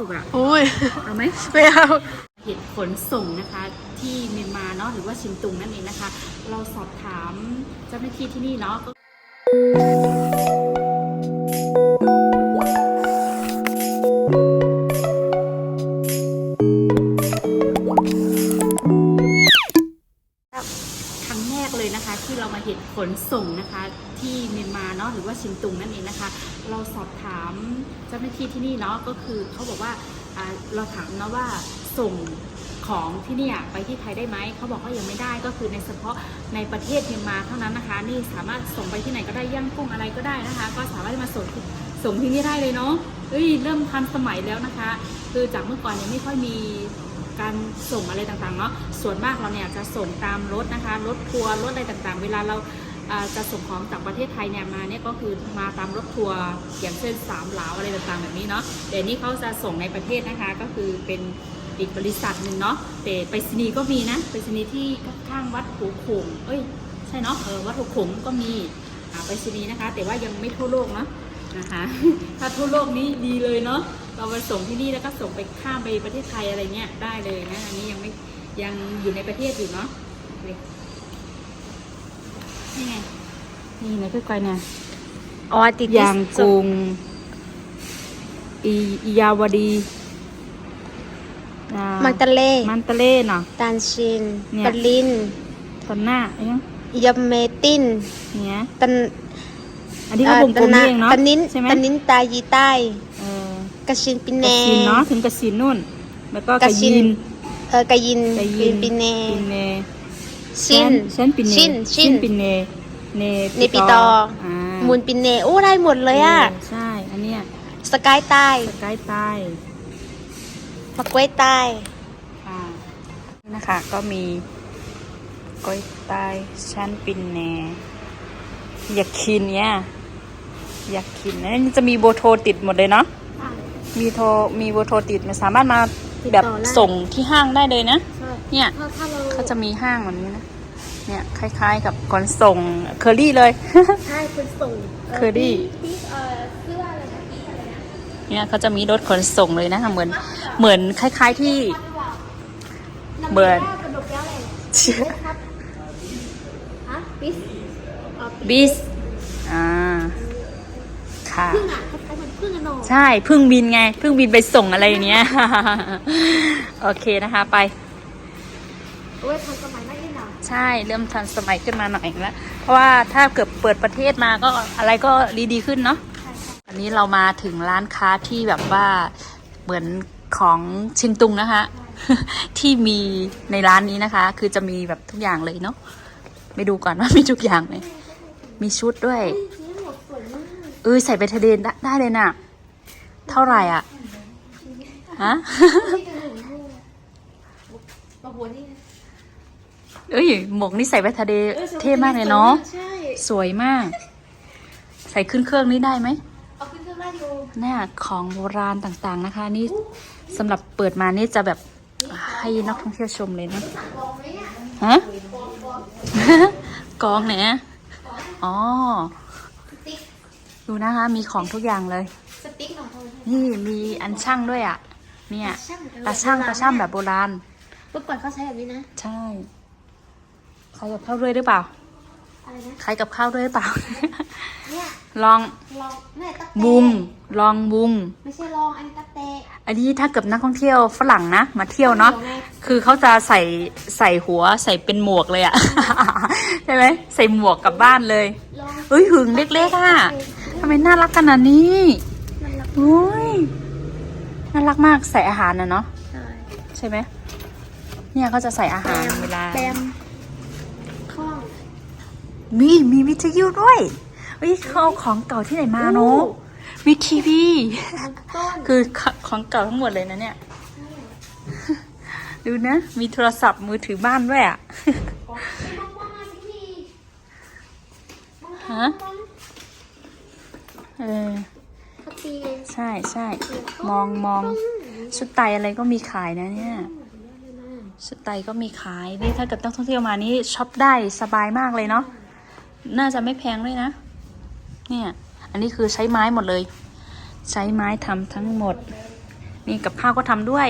จุกอะอุ้ยเอาไหมไม่เอาเหตุขนส่งนะคะ ที่เมียนมาเนาะหรือว่าชินตุงนั่นเองนะคะ เราสอบถามเจ้าหน้าที่ที่นี่เนาะ ขนส่งนะคะที่เมียนมาเนาะหรือว่าชินตุงนั่นเองนะคะ เราสอบถามเจ้าหน้าที่ที่นี่เนาะก็คือเขาบอกว่าเราถามนะว่าส่งของที่นี่ไปที่ไทยได้ไหมเขาบอกว่ายังไม่ได้ก็คือในเฉพาะในประเทศเมียนมาเท่านั้นนะคะ นี่สามารถส่งไปที่ไหนก็ได้ย่างกุ้งอะไรก็ได้นะคะ ก็สามารถมาส่งที่ส่งที่นี่ได้เลยเนาะเอ้ยเริ่มทันสมัยแล้วนะคะ คือจากเมื่อก่อนเนี่ยไม่ค่อยมีการส่งอะไรต่างๆเนาะส่วนมากเราเนี่ยจะส่งตามรถนะคะรถทัวร์รถอะไรต่างๆ เวลาเรา จะส่งของจากประเทศไทยเนี่ยมาเนี่ยก็คือมาตามรถทัวร์อย่างเช่นสามเหลาอะไรต่างๆแบบนี้เนาะเดี๋ยวนี้เขาจะส่งในประเทศนะคะก็คือเป็นอีกบริษัทหนึ่งเนาะแต่ไปรษณีย์ก็มีนะไปรษณีย์ที่ข้างวัดหูขงเอ้ยใช่เนาะเออวัดหูขงก็มีไปรษณีย์นะคะ แต่ว่ายังไม่ทั่วโลกเนาะนะคะถ้าทั่วโลกนี้ดีเลยเนาะเราไปส่งที่นี่แล้วก็ส่งไปข้ามไปประเทศไทยอะไรเงี้ยได้เลยนะอันนี้ยังไม่ยังอยู่ในประเทศอยู่เนาะ นี่ไง นี่นะพี่ก้อยเนี่ยอ๋อติดยางกุงอีอียาวดีอ่ามันตะเล่มันตะเล่เนาะตันชินเนี่ยปะลินตอนหน้าเอ้ยยมเมตินเนี่ยตันอันที่เขาวงกลมนี่เองเนาะตันนินใช่ไหมตันนินตายีใต้เออกระชินปินกแนระสินเนาะถึงกระสินนู่น แล้วก็กกระระสิยินนเออกระยินกระยินปินแนปินเน ชินเช่นปินเนชินชินปินเนเนเนปิตออ่ามูลปินเนโอ้ได้หมดเลยอะเใช่อันเนี้ยสกายใต้สกายใต้มะกล้วยใต้ค่ะนี่นะคะก็มีก้อยใต้ชั้นปินแหนอยากกินเนี่ยอยากกินนะนี่จะมีโบโทรติดหมดเลยเนาะมีโทรมีโบโทรติดมันสามารถมาติดแบบต่อได้ส่งที่ห้างได้เลยนะใช่ เนี่ยถ้าถ้าเราเขาจะมีห้างแบบนี้นะ เนี่ยคล้ายๆกับขนส่งเคอรี่เลย ใช่คุณส่งเคอรี่ ที่เอ่อเสื้ออะไรนะที่อะไรนะเนี่ยเขาจะมีรถขนส่งเลยนะคะเหมือนเหมือนคล้ายๆที่เบิร์นกระดกแก้วอะไรครับฮะบิสอ๋อบิสอ่าค่ะ พึ่งอะคล้ายๆเหมือนพึ่งอะโนใช่เพิ่งบินไงเพิ่งบินไปส่งอะไรอย่างเนี้ย โอเคนะคะ ไป โอ้ยทันสมัยมากเลยเนาะใช่เริ่มทันสมัยขึ้นมาหน่อยแล้วเพราะว่าถ้าเกิดเปิดประเทศมาก็อะไรก็ดีๆขึ้นเนาะใช่ใช่อันนี้เรามาถึงร้านค้าที่แบบว่าเหมือนของชินตุงนะคะ ที่มีในร้านนี้นะคะ คือจะมีแบบทุกอย่างเลยเนาะไปดูก่อนว่ามีทุกอย่างไหมมีชุดด้วยเฮ้ยนี่หมวกสวยมากเออใส่ไปทะเลได้ได้เลยน่ะ เท่าไหร่อะฮะ นี่กันหนึ่งให้ปะหัวนี่ เอ้ยหมวกนี่ใส่ไปทะเลเท่มากเลยเนาะใช่สวยมาก ใส่ขึ้นเครื่องนี้ได้ไหมเอาขึ้นเครื่องได้อยู่เนี่ยของโบราณต่างๆนะคะ นี่สำหรับเปิดมานี่จะแบบให้นักท่องเที่ยวชมเลยนะลองไหมอะฮะกองไหนอะอ๋อสติ๊กดูนะคะ มีของทุกอย่างเลย สติ๊กของเธอนี่มีอันช่างด้วยอะ เนี่ยช่างเหมือนกันตาช่างตาช่างแบบโบราณเมื่อก่อนเขาใช้แบบนี้นะ ใช่ ใครกับข้าวด้วยหรือเปล่า อะไรนะใครกับข้าวด้วยหรือเปล่า เนี่ย ลองลองแม่ตักเตะบุง ลองบุง ไม่ใช่ลอง อันนี้ตักเตะ อันนี้ถ้าเกิดนักท่องเที่ยวฝรั่งนะ มาเที่ยวเนาะเดี๋ยวไงคือเขาจะใส่ใส่หัวใส่เป็นหมวกเลยอะ ใช่ไหมใส่หมวกกลับบ้านเลยลองเอ้ยหึงเล็กๆอะทำไมน่ารักขนาดนี้มันรับโอ้ยน่ารักมากใส่อาหารนะเนาะใช่ใช่ไหมเนี่ยเขาจะใส่อาหารเวลา แบมข้อง มีมีวิทยุด้วยเฮ้ยเขาเอาของเก่าที่ไหนมาเนาะมีทีวีคือของเก่าทั้งหมดเลยนะเนี่ย ดูนะ มีโทรศัพท์มือถือบ้านด้วยอะฮะเออใช่ใช่มองมองชุดไตอะไรก็มีขายนะเนี่ยชุดไตก็มีขายนี่ถ้าเกิดนักท่องเที่ยวมานี่ช็อปได้สบายมากเลยเนาะ น่าจะไม่แพงด้วยนะ เนี่ย อันนี้คือใช้ไม้หมดเลย ใช้ไม้ทำทั้งหมด นี่กับข้าวก็ทำด้วย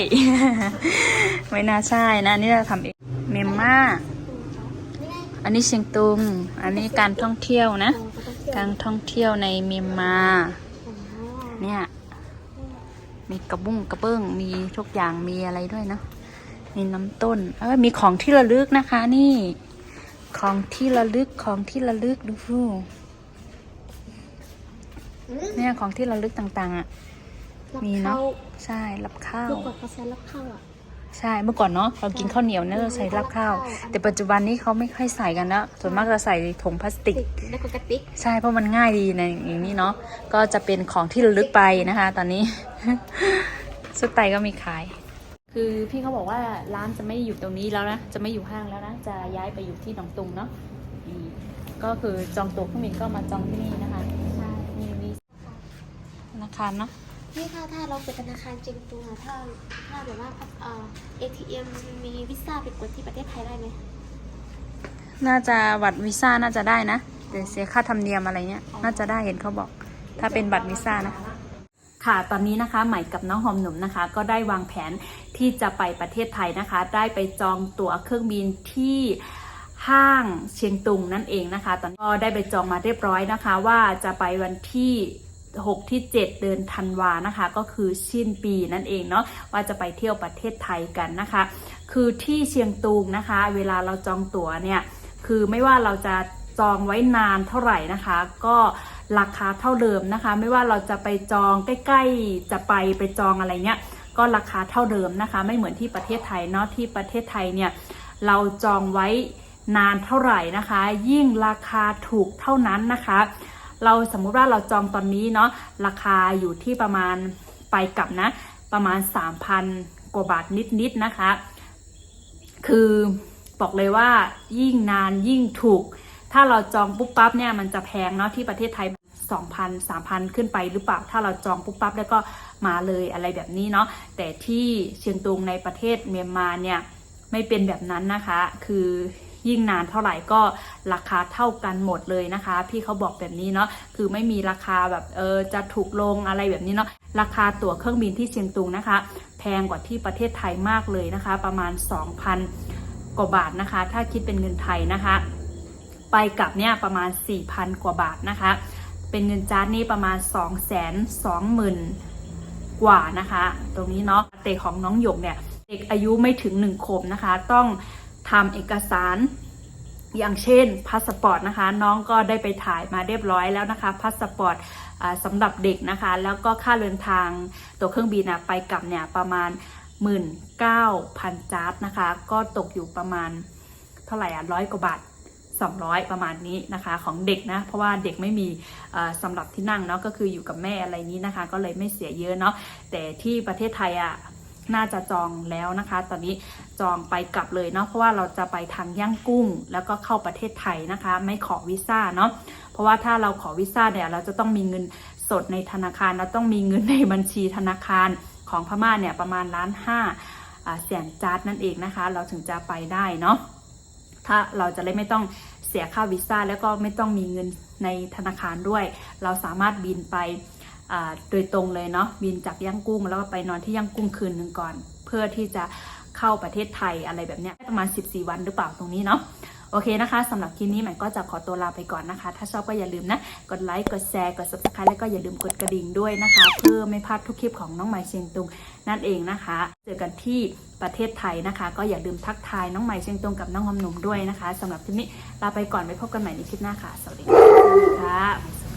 ไม่น่าใช่นะนี่เราทำเองเมมมาอันนี้เชียงตุง อันนี้การท่องเที่ยวนะ การท่องเที่ยวในเมียนมา เนี่ย มีกระบุ้งกระเบื้องมีทุกอย่างมีอะไรด้วยนะ มีน้ำต้น เออมีของที่ระลึกนะคะนี่ ของที่ระลึกของที่ระลึกดูฟูอืมเนี่ยของที่ระลึกต่างๆอะรับมีเนอะข้าวใช่รับข้าวเมื่อก่อนเขาใช้รับข้าวอะใช่เมื่อก่อนเนาะเรากินข้าวเหนียวเนี่ยเราใช้รับข้าว แต่ปัจจุบันนี้เขาไม่ค่อยใส่กันแล้วส่วนมากจะใส่ถุงพลาสติกติดแล้วก็กระติกใช่เพราะมันง่ายดีในอย่างนี้เนาะก็จะเป็นของที่ระลึกไปนะคะ ตอนนี้ สุดไตก็มีขาย คือพี่เขาบอกว่าร้านจะไม่อยู่ตรงนี้แล้วนะ จะไม่อยู่ห้างแล้วนะ จะย้ายไปอยู่ที่หนองตุงเนาะอืมก็คือจองตั๋วเครื่องบินก็มาจองที่นี่นะคะใช่มีมีธนาคารเนาะนี่ถ้าถ้าเราเป็นธนาคารจริงตัวถ้าถ้าแบบว่าเอ่อ ATM มีวีซ่าไปกดที่ประเทศไทยได้ไหมน่าจะบัตรวีซ่าน่าจะได้นะแต่เสียค่าธรรมเนียมอะไรเงี้ย น่าจะได้เห็นเขาบอก ถ้าเป็นบัตรวีซ่านะ ค่ะ ตอนนี้นะคะใหม่กับน้องหอมหนุ่มนะคะ ก็ได้วางแผนที่จะไปประเทศไทยนะคะ ได้ไปจองตั๋วเครื่องบินที่ห้างเชียงตุงนั่นเองนะคะ ตอนนี้ก็ได้ไปจองมาเรียบร้อยนะคะ ว่าจะไปวันที่6 ที่ 7 เดือนธันวานะคะ ก็คือสิ้นปีนั่นเองเนาะว่าจะไปเที่ยวประเทศไทยกันนะคะ คือที่เชียงตุงนะคะ เวลาเราจองตั๋วเนี่ย คือไม่ว่าเราจะจองไว้นานเท่าไหร่นะคะ ก็ ราคาเท่าเดิมนะคะ ไม่ว่าเราจะไปจองใกล้ๆ จะไปไปจองอะไรเงี้ยก็ราคาเท่าเดิมนะคะ ไม่เหมือนที่ประเทศไทยเนาะที่ประเทศไทยเนี่ยเราจองไว้นานเท่าไหร่นะคะ ยิ่งราคาถูกเท่านั้นนะคะ เราสมมุติว่าเราจองตอนนี้เนาะราคาอยู่ที่ประมาณไปกลับนะ ประมาณ 3,000 กว่าบาทนิดๆนะคะ คือบอกเลยว่ายิ่งนานยิ่งถูก ถ้าเราจองปุ๊บปั๊บเนี่ยมันจะแพงเนาะที่ประเทศไทย 2,000 3,000 ขึ้นไปหรือเปล่า ถ้าเราจองปุ๊บปั๊บแล้วก็มาเลยอะไรแบบนี้เนาะแต่ที่เชียงตุงในประเทศเมียนมาเนี่ยไม่เป็นแบบนั้นนะคะ คือยิ่งนานเท่าไหร่ก็ราคาเท่ากันหมดเลยนะคะ พี่เขาบอกแบบนี้เนาะคือไม่มีราคาแบบเออจะถูกลงอะไรแบบนี้เนาะราคาตั๋วเครื่องบินที่เชียงตุงนะคะ แพงกว่าที่ประเทศไทยมากเลยนะคะ ประมาณ 2,000 กว่าบาทนะคะ ถ้าคิดเป็นเงินไทยนะคะ ไปกลับเนี่ยประมาณ 4,000 กว่าบาทนะคะ เป็นเงินจานนี่ประมาณ 2 2 0 0 0 0 กว่านะคะ ตรงนี้เนาะเตะของน้องหยกเนี่ย เด็กอายุไม่ถึง1ขวบนะคะ ต้องทำเอกสารอย่างเช่นพาสปอร์ตนะคะ น้องก็ได้ไปถ่ายมาเรียบร้อยแล้วนะคะพาสปอร์ตสำหรับเด็กนะคะ แล้วก็ค่าเดินทางตัวเครื่องบินนะไปกลับเนี่ยประมาณ 19,000จาร์ดนะคะ ก็ตกอยู่ประมาณเท่าไหร่อะร้อยกว่าบาท 200 ประมาณนี้นะคะของเด็กนะ เพราะว่าเด็กไม่มีเอ่อสำหรับที่นั่งเนาะก็คืออยู่กับแม่อะไรนี้นะคะ ก็เลยไม่เสียเยอะเนาะแต่ที่ประเทศไทยอะน่าจะจองแล้วนะคะ ตอนนี้จองไปกลับเลยเนาะ เพราะว่าเราจะไปทางย่างกุ้ง แล้วก็เข้าประเทศไทยนะคะ ไม่ขอวีซ่าเนาะ เพราะว่าถ้าเราขอวีซ่าเนี่ย เราจะต้องมีเงินสดในธนาคาร เราต้องมีเงินในบัญชีธนาคารของพม่าเนี่ยประมาณล้านห้าอ่าแสนจาร์ดนั่นเองนะคะ เราถึงจะไปได้เนาะ ถ้าเราจะได้ไม่ต้องเสียค่าวีซ่าแล้วก็ไม่ต้องมีเงินในธนาคารด้วย เราสามารถบินไปโดยตรงเลยเนาะบินจากย่างกุ้ง แล้วก็ไปนอนที่ย่างกุ้งคืนหนึ่งก่อน เพื่อที่จะเข้าประเทศไทยอะไรแบบเนี้ยประมาณ 14 วันหรือเปล่าตรงนี้เนาะ โอเคนะคะสำหรับคลิปนี้ใหม่ก็จะขอตัวลาไปก่อนนะคะ ถ้าชอบก็อย่าลืมนะ กดไลค์ กดแชร์ กด subscribe แล้วก็อย่าลืมกดกระดิ่งด้วยนะคะ เพื่อไม่พลาดทุกคลิปของน้องใหม่เชียงตุงนั่นเองนะคะ เจอกันที่ประเทศไทยนะคะ ก็อย่าลืมทักทายน้องใหม่เชียงตุงกับน้องหอมหนุ่มด้วยนะคะสำหรับคลิปนี้ลาไปก่อนไว้พบกันใหม่ในคลิปหน้าค่ะ สวัสดีค่ะสวัสดีค่ะบ๊ายบายค่ะ